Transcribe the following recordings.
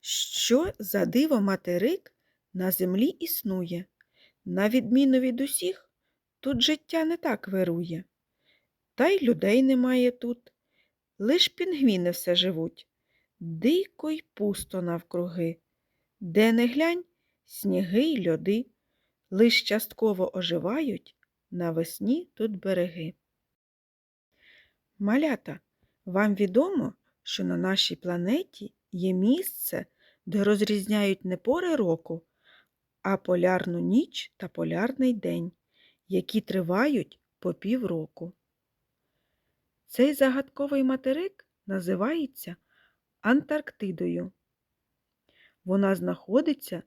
Що за диво материк на землі існує? На відміну від усіх, тут життя не так вирує. Та й людей немає тут. Лиш пінгвіни все живуть. Дико й пусто навкруги. Де не глянь, сніги й льоди. Лиш частково оживають навесні тут береги. Малята, вам відомо, що на нашій планеті є місце, де розрізняють не пори року, а полярну ніч та полярний день, які тривають по півроку. Цей загадковий материк називається Антарктидою. Вона знаходиться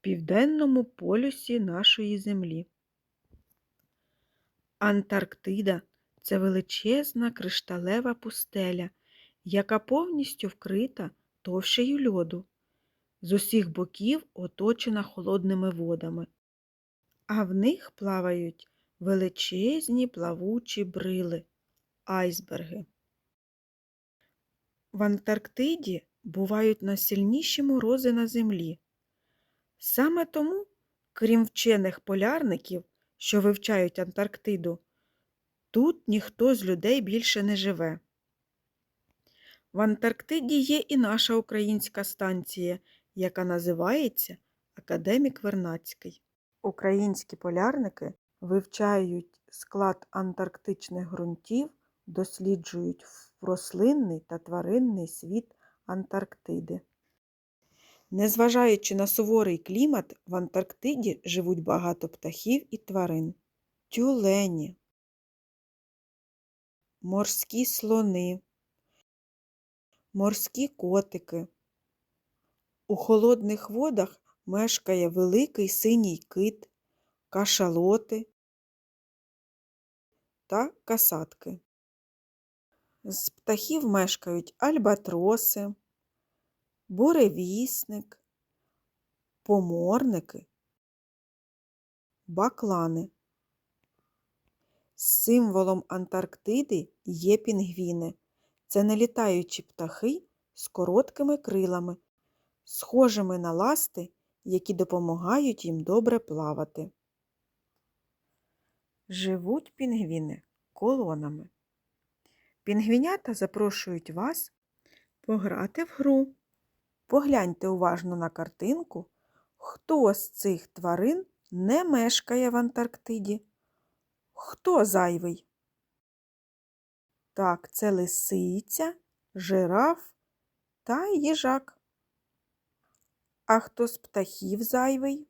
південному полюсі нашої Землі. Антарктида це величезна кришталева пустеля, яка повністю вкрита товщею льоду, з усіх боків оточена холодними водами, а в них плавають величезні плавучі брили айсберги. В Антарктиді бувають найсильніші морози на землі. Саме тому, крім вчених полярників, що вивчають Антарктиду, тут ніхто з людей більше не живе. В Антарктиді є і наша українська станція, яка називається Академік Вернацький. Українські полярники вивчають склад антарктичних ґрунтів, досліджують рослинний та тваринний світ Антарктиди. Незважаючи на суворий клімат, в Антарктиді живуть багато птахів і тварин. Тюлені, морські слони, морські котики. У холодних водах мешкає великий синій кит, кашалоти та касатки. З птахів мешкають альбатроси, буревісник, поморники, баклани. Символом Антарктиди є пінгвіни. Це нелітаючі птахи з короткими крилами, схожими на ласти, які допомагають їм добре плавати. Живуть пінгвіни колонами. Пінгвінята запрошують вас пограти в гру. Погляньте уважно на картинку, хто з цих тварин не мешкає в Антарктиді. Хто зайвий? Так, це лисиця, жираф та їжак. А хто з птахів зайвий?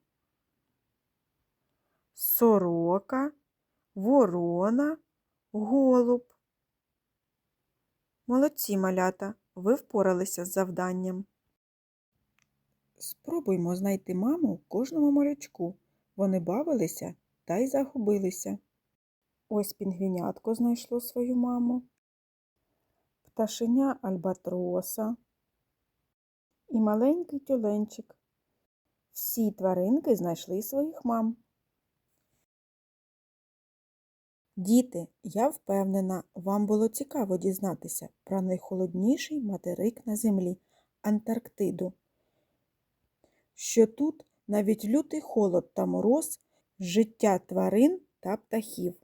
Сорока, ворона, голуб. Молодці малята, ви впоралися з завданням. Спробуймо знайти маму кожному малючку. Вони бавилися та й загубилися. Ось пінгвінятко знайшло свою маму, пташеня альбатроса і маленький тюленчик. Всі тваринки знайшли своїх мам. Діти, я впевнена, вам було цікаво дізнатися про найхолодніший материк на землі Антарктиду. Що тут навіть лютий холод та мороз життя тварин та птахів.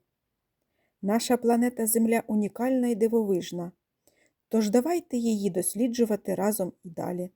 Наша планета Земля унікальна і дивовижна. Тож давайте її досліджувати разом і далі.